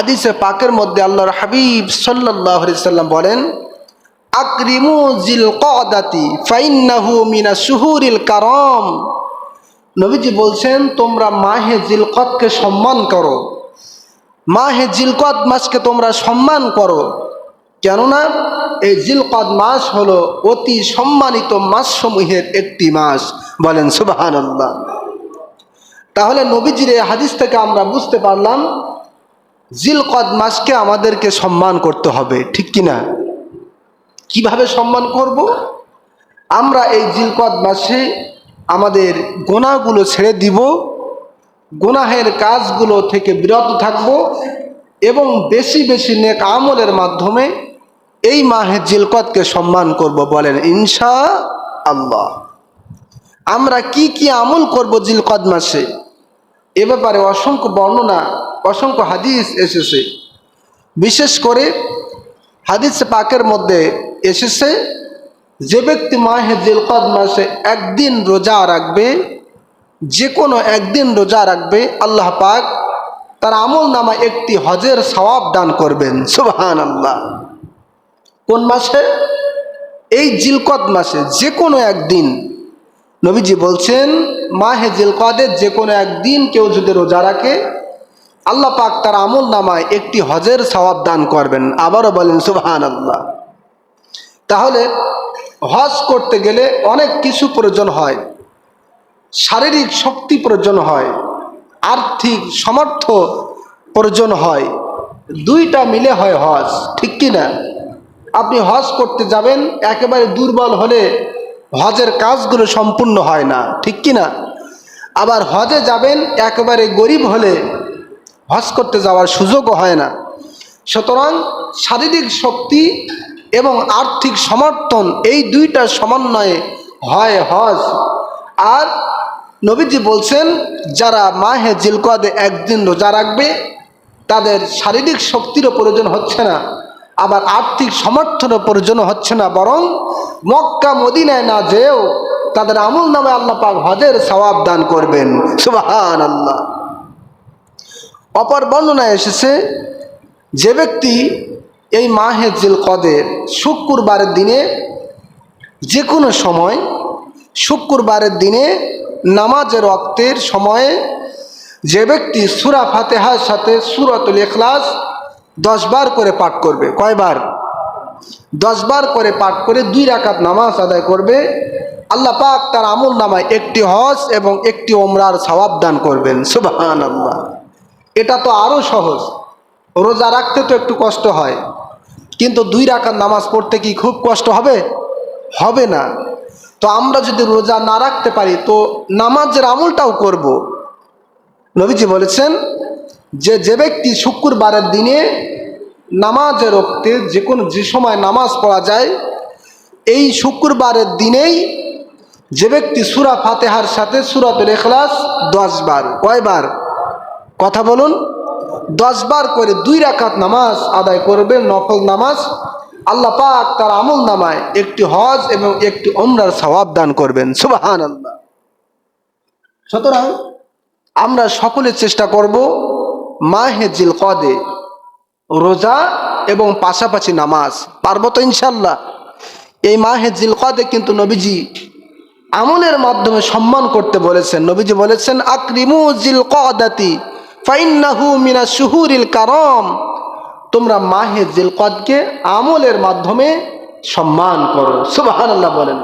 হাদিসে পাকের মধ্যে আল্লাহর হাবিব সাল্লাহ সাল্লাম বলেন, আকরিমু জিল কদাতি, ফাইন্নাহু মিনা সুহুরিল কারম। নবীজি বলছেন, তোমরা মাহে জিলকদকে সম্মান করো। মাহে জিলকদ মাসকে তোমরা সম্মান করো। কেননা, এই জিলকদ মাস হলো অতি সম্মানিত মাসসমূহের একটি মাস। বলেন আল্লাহ তাহলে নবীজির হাদিস থেকে আমরা বুঝতে পারলাম জিলকদ মাসকে আমাদেরকে সম্মান করতে হবে, ঠিক কিনা কীভাবে সম্মান করব? আমরা এই জিলকদ মাসে আমাদের গোনাগুলো ছেড়ে দিব, গোনাহের কাজগুলো থেকে বিরত থাকব এবং বেশি বেশি নেক আমলের মাধ্যমে এই মাহে জিলকতকে সম্মান করব বলেন ইনশা আল্লাহ আমরা কি কি আমল করব জিলকদ মাসে? এ ব্যাপারে অসংখ্য বর্ণনা অসংখ্য হাদিস এসেছে। বিশেষ করে হাদিস পাকের মধ্যে এসেছে, যে ব্যক্তি মাহে জিলকদ মাসে একদিন রোজা রাখবে, যে কোনো একদিন রোজা রাখবে, আল্লাহ পাক তার আমল নামা একটি হজের সওয়াব দান করবেন। সুবহান আল্লাহ কোন মাসে? এই জিলকদ মাসে যে কোনো একদিন। নবীজি বলছেন, মাহে জিলকদের যে কোনো একদিন কেউ যদি রোজা রাখে আল্লাহ পাক তার আমল নামায় একটি হজের সওয়াব দান করবেন। আবারও বলেন সুবহান আল্লাহ তাহলে হজ করতে গেলে অনেক কিছু প্রয়োজন হয়। শারীরিক শক্তি প্রয়োজন হয়। আর্থিক সমর্থ প্রয়োজন হয়। দুইটা মিলে হয় হজ, ঠিক কি না? আপনি হজ করতে যাবেন, একেবারে দুর্বল হলে হজের কাজগুলো সম্পূর্ণ হয় না, ঠিক কি না? আবার হজে যাবেন, একেবারে গরিব হলে হজ করতে যাওয়ার সুযোগও হয় না। সুতরাং শারীরিক শক্তি এবং আর্থিক সমর্থন এই দুইটার সমন্বয়ে হয় হজ। আর নবীজি বলছেন, যারা মাহে জিলকদে একদিন রোজা রাখবে, তাদের শারীরিক শক্তিরও প্রয়োজন হচ্ছে না, আবার আর্থিক সমর্থনও প্রয়োজন হচ্ছে না, বরং মক্কা, মদিনায় না যেও তাদের আমল নামে আল্লাহ পাক হজের সওয়াব দান করবেন। সুবাহান আল্লাহ অপর বর্ণনায় এসেছে যে ব্যক্তি এই মাহে জিল কদের শুক্রবারের দিনে যে কোনো সময় শুক্রবারের দিনে নামাজের রক্তের সময়ে যে ব্যক্তি সুরা ফাতেহার সাথে সুরতুল এখলাস দশবার করে পাঠ করবে। কয়বার? দশবার করে পাঠ করে দুই রাকাত নামাজ আদায় করবে। আল্লাহ পাক তার আমল নামায় একটি হজ এবং একটি ওমরার সওয়াব দান করবেন। সুবাহান আল্লাহ এটা তো আরও সহজ। রোজা রাখতে তো একটু কষ্ট হয়। কিন্তু দুই রাখার নামাজ পড়তে কি খুব কষ্ট হবে? হবে না। তো আমরা যদি রোজা না রাখতে পারি, তো নামাজের আমলটাও করব। নবীজি বলেছেন যে যে ব্যক্তি শুক্রবারের দিনে নামাজের রক্তে যে কোনো যে সময় নামাজ পড়া যায়, এই শুক্রবারের দিনেই যে ব্যক্তি সুরা ফাতেহার সাথে সুরাতুল এখলাস দশবার কয়বার? কথা বলুন দশবার করে দুই রাকাত নামাজ আদায় করবে নকল নামাজ। আল্লাহ পাক তার আমল নামায় একটি হজ এবং একটি ওমরার সওয়াব দান করবেন। সুবাহান আল্লাহ সুতরাং আমরা সকলে চেষ্টা করব মাহে জিল কদে রোজা এবং পাশাপাশি নামাজ। পারব তো ইনশাল্লাহ এই মাহে জিল কদে কিন্তু নবীজি আমলের মাধ্যমে সম্মান করতে বলেছেন। নবীজি বলেছেন, আকরিমু জিল কদাতি ফাইন্নাহু মিনা সুহুরিল কারম। তোমরা মাহে জিলকদকে আমলের মাধ্যমে সম্মান করো। সুবাহ বলেন।